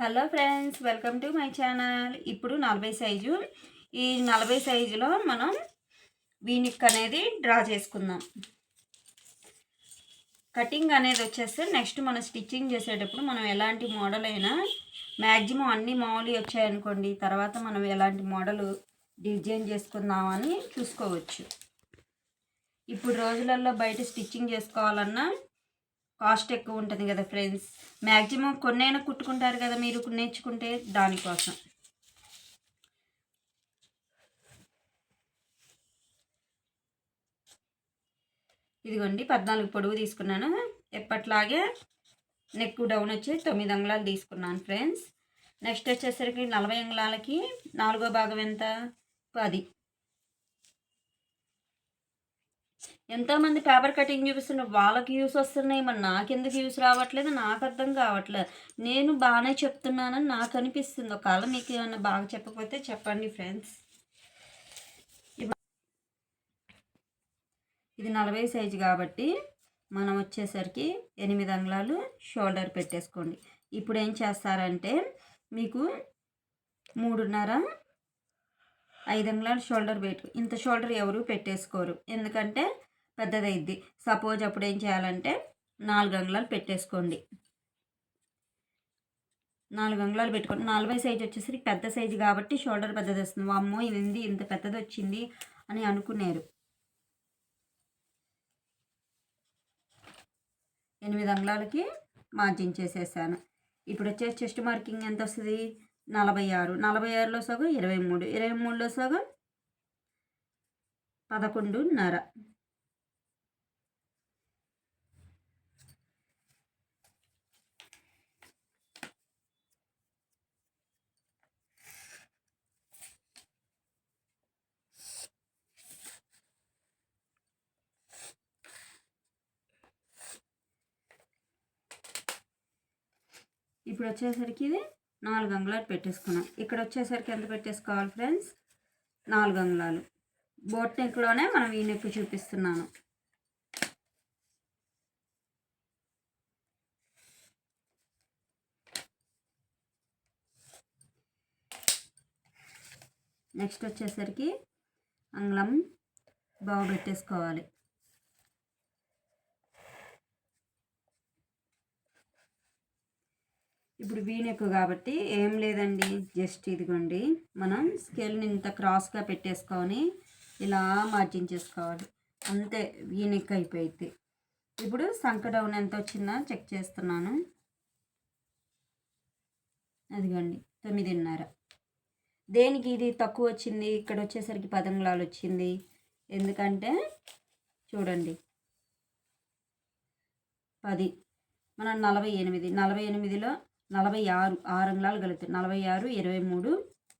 Hello friends welcome to my channel. ఇప్పుడు నలభై size. ఈ నలభై సైజులో మనం వీనిక్ అనేది డ్రా చేసుకుందాం. కటింగ్ అనేది వచ్చేస్తే నెక్స్ట్ మనం స్టిచ్చింగ్ చేసేటప్పుడు మనం ఎలాంటి మోడల్ అయినా మ్యాక్సిమం అన్ని మామూలు వచ్చాయనుకోండి తర్వాత మనం ఎలాంటి మోడల్ డిజైన్ చేసుకుందామని చూసుకోవచ్చు. ఇప్పుడు రోజులలో బయట స్టిచ్చింగ్ చేసుకోవాలన్నా కాస్ట్ ఎక్కువ ఉంటుంది కదా ఫ్రెండ్స్. మ్యాక్సిమం కొన్నైనా కుట్టుకుంటారు కదా మీరు నేర్చుకుంటే దానికోసం. ఇదిగోండి పద్నాలుగు పొడుగు తీసుకున్నాను. ఎప్పట్లాగే నెక్ డౌన్ వచ్చి తొమ్మిది అంగుళాలు తీసుకున్నాను ఫ్రెండ్స్. నెక్స్ట్ వచ్చేసరికి నలభై అంగుళాలకి నాలుగో భాగం ఎంత? పది. ఎంతోమంది పేపర్ కటింగ్ చూపిస్తున్నారు వాళ్ళకి యూస్ వస్తున్నాయి మరి నాకెందుకు యూస్ రావట్లేదు? నాకు అర్థం కావట్లేదు. నేను బాగానే చెప్తున్నానని నాకు అనిపిస్తుంది. ఒకవేళ మీకు ఏమైనా బాగా చెప్పకపోతే చెప్పండి ఫ్రెండ్స్ ఇది నలభై సైజు కాబట్టి మనం వచ్చేసరికి ఎనిమిది అంగుళాలు షోల్డర్ పెట్టేసుకోండి. ఇప్పుడు ఏం చేస్తారంటే మీకు మూడున్నర ఐదు అంగుళాలు షోల్డర్ పెట్టు ఇంత షోల్డర్ ఎవరు పెట్టేసుకోరు. ఎందుకంటే పెద్దదైద్ది. సపోజ్ అప్పుడు ఏం చేయాలంటే నాలుగు అంగుళాలు పెట్టేసుకోండి. నాలుగు అంగుళాలు పెట్టుకోండి నలభై సైజు వచ్చేసరికి పెద్ద సైజు కాబట్టి షోల్డర్ పెద్దది వస్తుంది అమ్మో ఇది ఇంత పెద్దది వచ్చింది అని అనుకునేరు. ఎనిమిది అంగుళాలకి మార్జిన్ చేసేసాను. ఇప్పుడు వచ్చే చెస్ట్ మార్కింగ్ ఎంత వస్తుంది నలభై ఆరు నలభై ఆరులో సగం ఇరవై మూడు ఇరవై మూడులో సగం పదకొండున్నర. ఇప్పుడు వచ్చేసరికి ఇది నాలుగు అంగుళాలు పెట్టేసుకున్నాం. ఇక్కడ వచ్చేసరికి ఎంత పెట్టేసుకోవాలి ఫ్రెండ్స్? నాలుగు అంగుళాలు. బోట్ నెక్లోనే మనం ఈ నెక్ చూపిస్తున్నాను. నెక్స్ట్ వచ్చేసరికి అంగుళం బాగు పెట్టేసుకోవాలి ఇప్పుడు వీనెక్ కాబట్టి ఏం లేదండి. జస్ట్ ఇదిగోండి. మనం స్కేల్ని ఇంత క్రాస్గా పెట్టేసుకొని ఇలా మార్జిన్ చేసుకోవాలి. అంతే వీనెక్ అయిపోయింది. ఇప్పుడు సంక డౌన్ ఎంత వచ్చిందో చెక్ చేస్తున్నాను. అదిగోండి తొమ్మిదిన్నర. దేనికి ఇది తక్కువ వచ్చింది? ఇక్కడ వచ్చేసరికి పదంగుళాలు వచ్చింది. ఎందుకంటే చూడండి. పది మనం నలభై ఎనిమిది నలభై ఎనిమిదిలో నలభై ఆరు ఆరు అంగుళాలు కలుగుతాయి నలభై ఆరు ఇరవై మూడు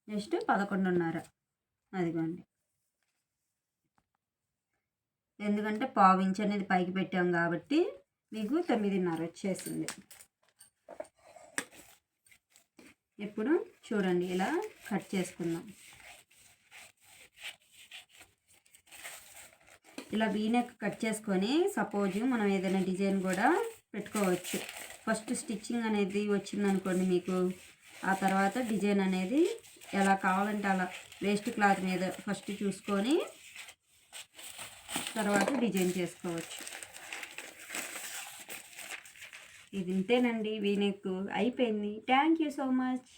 నెక్స్ట్ పదకొండున్నర. అదిగోండి. ఎందుకంటే పావు ఇంచ్ అనేది పైకి పెట్టాం కాబట్టి మీకు తొమ్మిదిన్నర వచ్చేసింది. ఇప్పుడు చూడండి ఇలా కట్ చేసుకుందాం. ఇలా వీనెక్ కట్ చేసుకొని సపోజ్ మనం ఏదైనా డిజైన్ కూడా పెట్టుకోవచ్చు. ఫస్ట్ స్టిచ్చింగ్ అనేది వచ్చిందనుకోండి మీకు. ఆ తర్వాత డిజైన్ అనేది ఎలా కావాలంటే అలా వేస్ట్ క్లాత్ మీద ఫస్ట్ చూసుకొని తర్వాత డిజైన్ చేసుకోవచ్చు. ఇది ఇంతేనండి. వీనెక్ అయిపోయింది. Thank you so much.